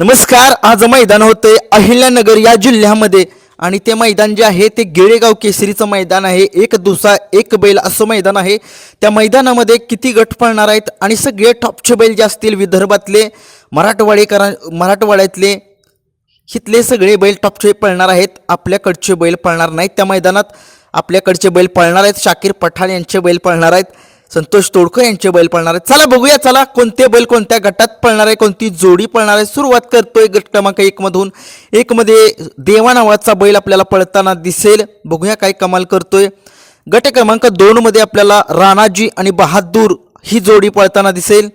नमस्कार आज मैदान होतंय अहिल्यानगर या जिल्ह्यामध्ये. आणि ते मैदान जे आहे ते गिळेगाव केसरीचं मैदान आहे. एक दुसा एक बैल असं मैदान आहे. त्या मैदानामध्ये किती गट पळणार आहेत आणि सगळे टॉपचे बैल जे असतील विदर्भातले मराठवाडेकरा मराठवाड्यातले इथले सगळे बैल टॉपचे पळणार आहेत. आपल्याकडचे बैल पळणार नाहीत त्या मैदानात. आपल्याकडचे बैल पळणार आहेत. शाकीर पठाण यांचे बैल पळणार आहेत. संतोष तोडकर यांचे बैल पळणार आहेत. चला बघूया चला कोणते बैल कोणत्या गटात पळणार आहे कोणती जोडी पळणार आहे. सुरुवात करतोय गट क्रमांक एकमधून एकमध्ये देवा नावाचा बैल आपल्याला पळताना दिसेल. बघूया काय कमाल करतोय. गट क्रमांक दोनमध्ये आपल्याला राणाजी आणि बहादूर ही जोडी पळताना दिसेल.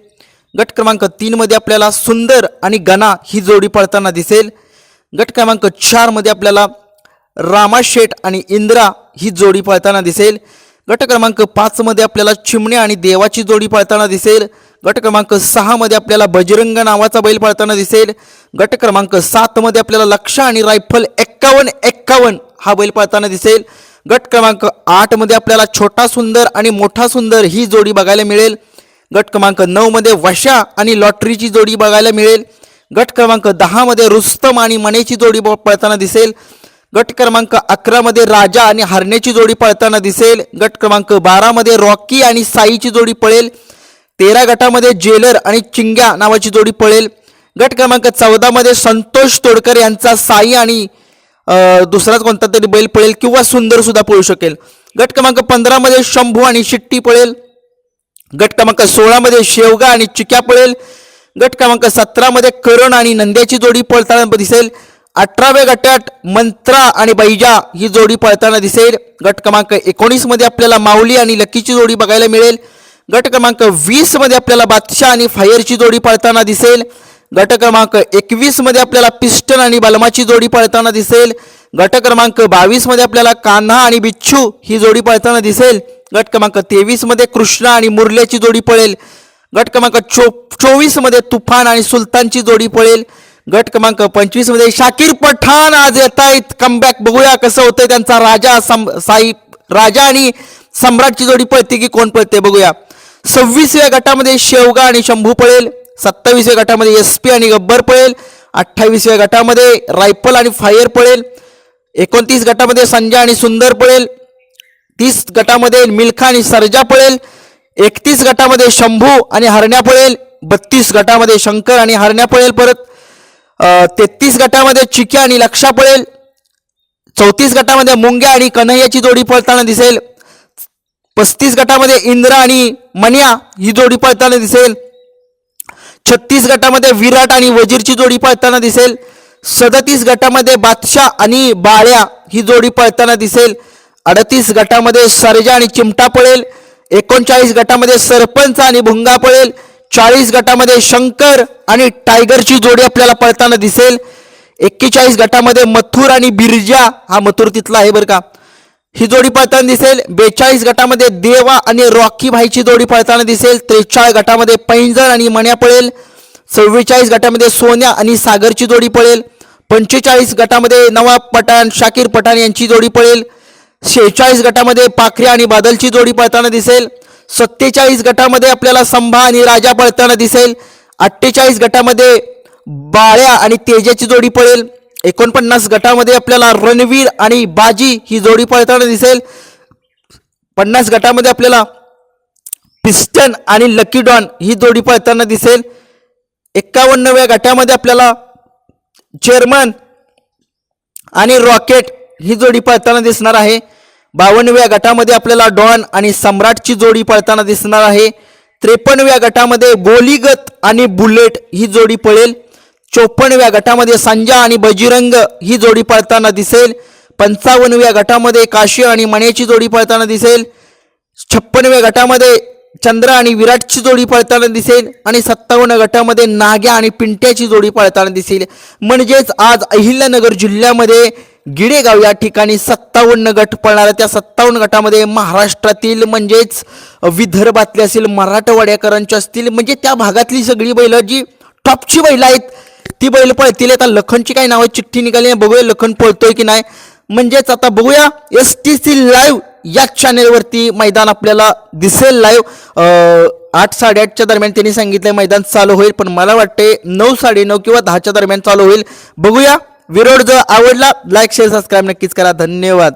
गट क्रमांक तीनमध्ये आपल्याला सुंदर आणि गणा ही जोडी पळताना दिसेल. गट क्रमांक चारमध्ये आपल्याला रामाशेठ आणि इंद्रा ही जोडी पळताना दिसेल. गट क्रमांक पाचमध्ये आपल्याला चिमणे आणि देवाची जोडी पाळताना दिसेल. गट क्रमांक सहामध्ये आपल्याला बजरंग नावाचा बैल पाळताना दिसेल. गट क्रमांक सातमध्ये आपल्याला लक्ष आणि रायफल एक्कावन्न एक्कावन्न हा बैल पाळताना दिसेल. गट क्रमांक आठमध्ये आपल्याला छोटा सुंदर आणि मोठा सुंदर ही जोडी बघायला मिळेल. गट क्रमांक नऊमध्ये वशा आणि लॉटरीची जोडी बघायला मिळेल. गट क्रमांक दहामध्ये रुस्तम आणि मनेची जोडी ब- पळताना दिसेल. गट क्रमांक अकरामध्ये राजा आणि हरण्याची जोडी पळताना दिसेल. गट क्रमांक बारामध्ये रॉकी आणि साईची जोडी पळेल. तेरा गटामध्ये जेलर आणि चिंग्या नावाची जोडी पळेल. गट क्रमांक चौदामध्ये संतोष तोडकर यांचा साई आणि दुसराच कोणता तरी बैल पळेल किंवा सुंदर सुद्धा पळू शकेल. गट क्रमांक पंधरामध्ये शंभू आणि शिट्टी पळेल. गट क्रमांक सोळामध्ये शेवगा आणि चिक्या पळेल. गट क्रमांक सतरामध्ये करण आणि नंद्याची जोडी पळताना दिसेल. अठराव्या गटात मंत्रा आणि बैजा ही जोडी पळताना दिसेल. गट क्रमांक एकोणीसमध्ये आपल्याला माऊली आणि लकीची जोडी बघायला मिळेल. गट क्रमांक वीसमध्ये आपल्याला बादशाह आणि फायरची जोडी पळताना दिसेल. गट क्रमांक एकवीसमध्ये आपल्याला पिस्टन आणि बलमाची जोडी पळताना दिसेल. गट क्रमांक बावीसमध्ये आपल्याला कान्हा आणि बिच्छू ही जोडी पळताना दिसेल. गट क्रमांक तेवीसमध्ये कृष्णा आणि मुरल्याची जोडी पळेल. गट क्रमांक चो चोवीसमध्ये तुफान आणि सुलतानची जोडी पळेल. गट क्रमांक पंचवीसमध्ये शाकीर पठाण आज येत आहेत कमबॅक बघूया कसं होतंय त्यांचा राजा सम साई राजा आणि सम्राटची जोडी पळते की कोण पळते बघूया. सव्वीसव्या गटामध्ये शेवगा आणि शंभू पळेल. सत्तावीसव्या गटामध्ये एस पी आणि गब्बर पळेल. अठ्ठावीसव्या गटामध्ये रायफल आणि फायर पळेल. एकोणतीस गटामध्ये संजय आणि सुंदर पळेल. तीस गटामध्ये मिल्खा आणि सर्जा पळेल. एकतीस गटामध्ये शंभू आणि हरण्या पळेल. बत्तीस गटामध्ये शंकर आणि हरण्या पळेल परत. तेहतीस गटामध्ये चिक्या आणि लक्षा पळेल. चौतीस गटामध्ये मुंग्या आणि कन्हैयाची जोडी पळताना दिसेल. पस्तीस गटामध्ये इंद्रा आणि मन्या ही जोडी पळताना दिसेल. छत्तीस गटामध्ये विराट आणि वजीरची जोडी पळताना दिसेल. सदतीस गटामध्ये बादशाह आणि बाळ्या ही जोडी पळताना दिसेल. अडतीस गटामध्ये सरजा आणि चिमटा पळेल. एकोणचाळीस गटामध्ये सरपंच आणि भुंगा पळेल. चाळीस गटामध्ये शंकर आणि टायगरची जोडी आपल्याला पळताना दिसेल. एक्केचाळीस गटामध्ये मथुर आणि बिरजा हा मथुर तिथला आहे बरं का. ही जोडी पळताना दिसेल. बेचाळीस गटामध्ये देवा आणि रॉकी भाईची जोडी पळताना दिसेल. त्रेचाळीस गटामध्ये पैंजर आणि मण्या पळेल. चव्वेचाळीस गटामध्ये सोन्या आणि सागरची जोडी पळेल. पंचेचाळीस गटामध्ये नवाब पठाण शाकीर पठाण यांची जोडी पळेल. शेहेचाळीस गटामध्ये पाखरे आणि बादलची जोडी पळताना दिसेल. सत्तेचाळीस गटामध्ये आपल्याला संभा आणि राजा पळताना दिसेल. अठ्ठेचाळीस गटामध्ये बाळ्या आणि तेजाची जोडी पळेल एकोणपन्नास गटामध्ये आपल्याला रणवीर आणि बाजी ही जोडी पळताना दिसेल. पन्नास गटामध्ये आपल्याला पिस्टन आणि लकी डॉन ही जोडी पळताना दिसेल. एक्कावन्नव्या गटामध्ये आपल्याला जर्मन आणि रॉकेट ही जोडी पळताना दिसणार आहे. बावन्नव्या गटामध्ये आपल्याला डॉन आणि सम्राटची जोडी पळताना दिसणार आहे. त्रेपन्नव्या गटामध्ये गोलीगत आणि बुलेट ही जोडी पळेल. चोपन्नव्या गटामध्ये संजा आणि बजीरंग ही जोडी पळताना दिसेल. पंचावन्नव्या गटामध्ये काशी आणि मण्याची जोडी पळताना दिसेल. छप्पनव्या गटामध्ये चंद्र आणि विराटची जोडी पळताना दिसेल. आणि सत्तावन्न गटामध्ये नाग्या आणि पिंट्याची जोडी पळताना दिसेल. म्हणजेच आज अहिल्यानगर जिल्ह्यामध्ये गिडेगाव या ठिकाणी सत्तावन्न गट पळणार त्या सत्तावन्न गटामध्ये महाराष्ट्रातील म्हणजेच विदर्भातले असतील मराठवाड्याकरांचे असतील म्हणजे त्या भागातली सगळी बैलं जी टॉपची बैलं आहेत ती बैल पळतील. आता लखनची काय नावं चिठ्ठी निघाली आहे. बघूया लखन पळतोय की नाही. म्हणजेच आता बघूया एस टी सी लाईव्ह या चॅनेलवरती मैदान आपल्याला दिसेल लाईव्ह आठ साडेआठच्या दरम्यान त्यांनी सांगितलं मैदान चालू होईल. पण मला वाटते नऊ साडेनऊ किंवा दहाच्या दरम्यान चालू होईल. बघूया. विरोड जर आवडला लाईक शेअर सबस्क्राईब नक्कीच करा. धन्यवाद.